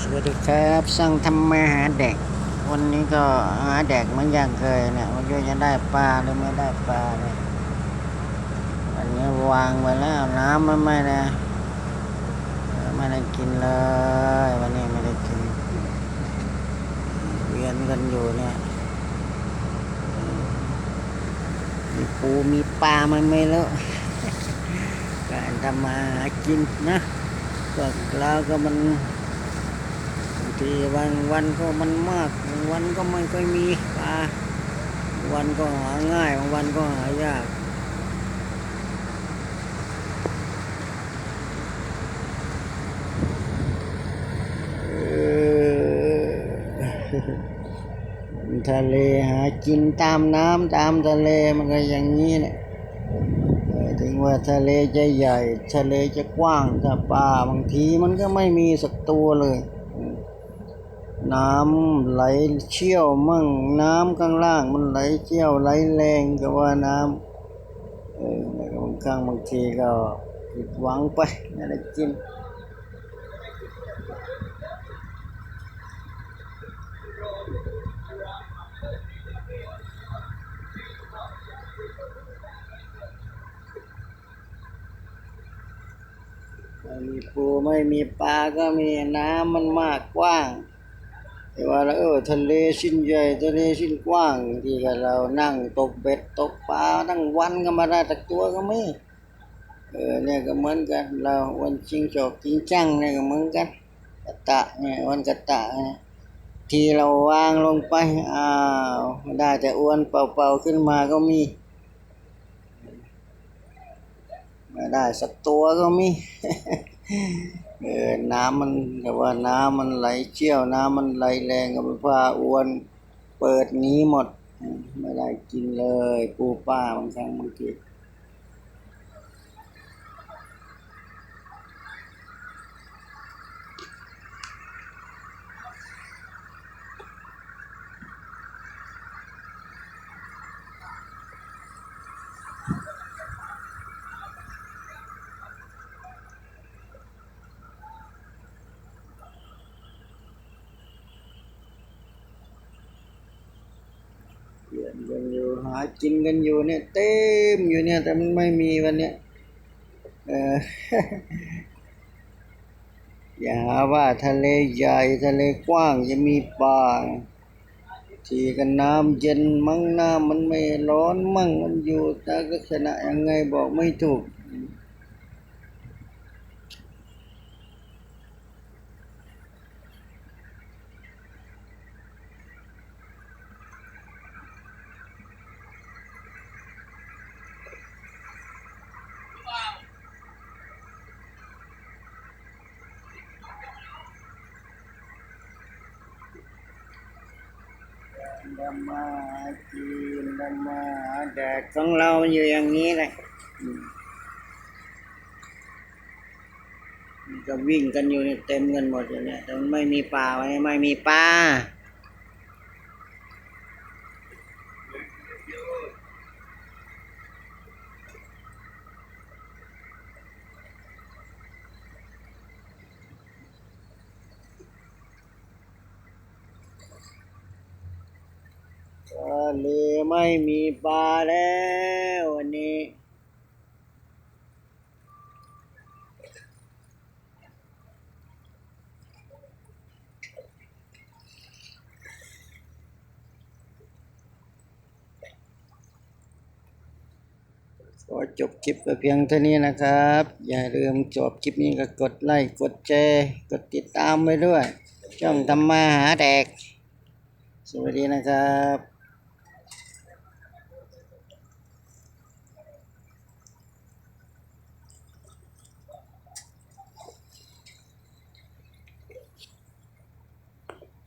สวัสดีครับสั่งทำมาหาเด็ก วันนี้ก็หาเด็กเหมือนอย่างเคยเนี่ยวันนี้จะได้ปลาหรือไม่ได้ปลาเนี่ยวันนี้วางไว้แล้วน้ำมันไม่นะไม่ได้กินเลย วันนี้ไม่ได้กิน เวียนกันอยู่เนี่ยมีปูมีปลามันไม่รู้วการทำมาหากินนะพวกเราก็มัน ทีวันวันก็มันมากบางวันก็ไม่ค่อยมีปลาวันก็หาง่ายบางวันก็หายากเออทะเลหากินตามน้ำตามทะเลมันก็อย่างนี้แหละถึงว่าทะเลจะใหญ่ ทะเลจะกว้างแต่ปลาบางทีมันก็ไม่มีสักตัวเลย น้ำไหลเชี่ยวมั่งน้ำข้างล่างมันไหลเชี่ยวไหลแรงก็ว่าน้ำเออแล้วก็บางครั้งบางทีก็ผิดหวังไปไม่ได้กินไม่มีปูไม่มีปลาก็มีน้ำมันมากกว้าง แต่ว่าเราเออทะเลชิ้นใหญ่ทะเลชิ้นกว้างที่กับเรานั่งตกเบ็ดตกปลาทั้งวันก็มาได้ตักตัวก็ไม่เออเนี่ยก็เหมือนกันเราวันจริงจอกจริงจังเนี่ยก็เหมือนกันกระตะเนี่ยวันกระตะเนี่ยทีเราวางลงไปอ้าวได้แต่อ้วนเป่าๆขึ้นมาก็มีไม่ได้สักตัวก็มี เออน้ำมันแต่ว่าน้ำมันไหลเชี่ยวน้ำมันไหลแรงกับผ้าอ้วน เปิดหนี้หมด ไม่ได้กินเลย ปูป้าบางครั้งบางที ล่นกันอยู่หากินกันอยู่เนี่ย เต็มอยู่เนี่ย แต่มันไม่มีวันเนี้ยเอออย่าหาว่าทะเลใหญ่ทะเลกว้างจะมีปลาทีกันน้ำเย็นมั่งน้ำมันไม่ร้อนมั่งมันอยู่แต่ลักษณะยังไงบอกไม่ถูก ดำมาหากินดำมาหาแดกของเราอยู่อย่างนี้เลยก็วิ่งกันอยู่เต็มกันหมดอยู่เนี่ยแต่มันไม่มีป่าไว้ไม่มีปลาทะเลไม่มีปลาแล้ววันนี้ ขอจบคลิปไปเพียงเท่านี้นะครับ อย่าลืมจบคลิปนี้ก็กดไลค์กดแชร์กดติดตามไว้ด้วย ช่องทำมาหาแดกสวัสดีนะครับ